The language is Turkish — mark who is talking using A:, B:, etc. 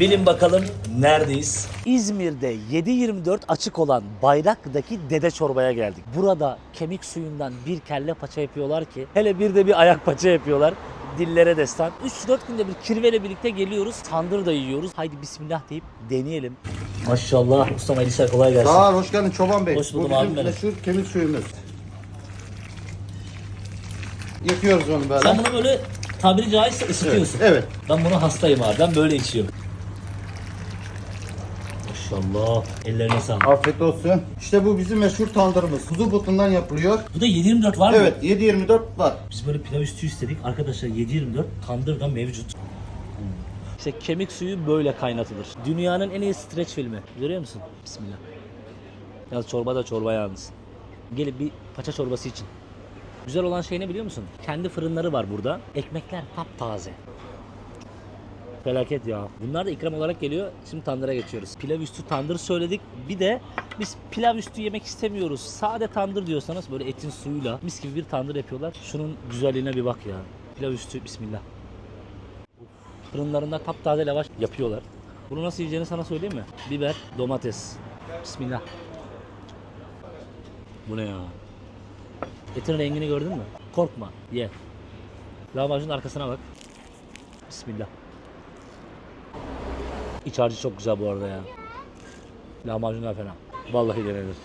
A: Bilin bakalım neredeyiz? İzmir'de 7-24 açık olan Bayraklı'daki dede çorbaya geldik. Burada kemik suyundan bir kelle paça yapıyorlar ki hele bir de bir ayak paça yapıyorlar. Dillere destan. 3-4 günde bir kirveyle birlikte geliyoruz. Tandır da yiyoruz. Haydi bismillah deyip deneyelim. Maşallah ustam Elisa kolay gelsin.
B: Sağ ol, hoş geldin Çoban Bey.
A: Hoş buldum
B: Bu
A: abim
B: bizim
A: benim.
B: meşhur kemik suyumuz. Yıkıyoruz onu böyle.
A: Sen bunu böyle tabiri caizse
B: evet.
A: ısıtıyorsun.
B: evet.
A: Ben bunu hastayım abi. Ben böyle içiyorum. Maşallah. Ellerine sağlık.
B: Afiyet olsun. İşte bu bizim meşhur tandırımız. Kuzu butundan yapılıyor.
A: Bu da 7-24 var mı?
B: Evet 7-24 var.
A: Biz böyle pilav üstü istedik. Arkadaşlar 7-24 tandır da mevcut. İşte kemik suyu böyle kaynatılır. Dünyanın en iyi streç filmi. Görüyor musun? Bismillah. Yalnız çorba da çorba yalnız. Gelin bir paça çorbası için. Güzel olan şey ne biliyor musun? Kendi fırınları var burada. Ekmekler taptaze. Felaket ya. Bunlar da ikram olarak geliyor. Şimdi tandıra geçiyoruz. Pilav üstü tandır söyledik. Bir de biz pilav üstü yemek istemiyoruz. Sade tandır diyorsanız böyle etin suyuyla mis gibi bir tandır yapıyorlar. Şunun güzelliğine bir bak ya. Pilav üstü bismillah. Fırınlarında taptaze lavaş yapıyorlar. Bunu nasıl yiyeceğini sana söyleyeyim mi? Biber, domates. Bismillah. Bu ne ya? Etin rengini gördün mü? Korkma, ye. Lahmacunun arkasına bak. Bismillah. İç harcı çok güzel bu arada ya. Lahmacunlar fena. Vallahi denenir.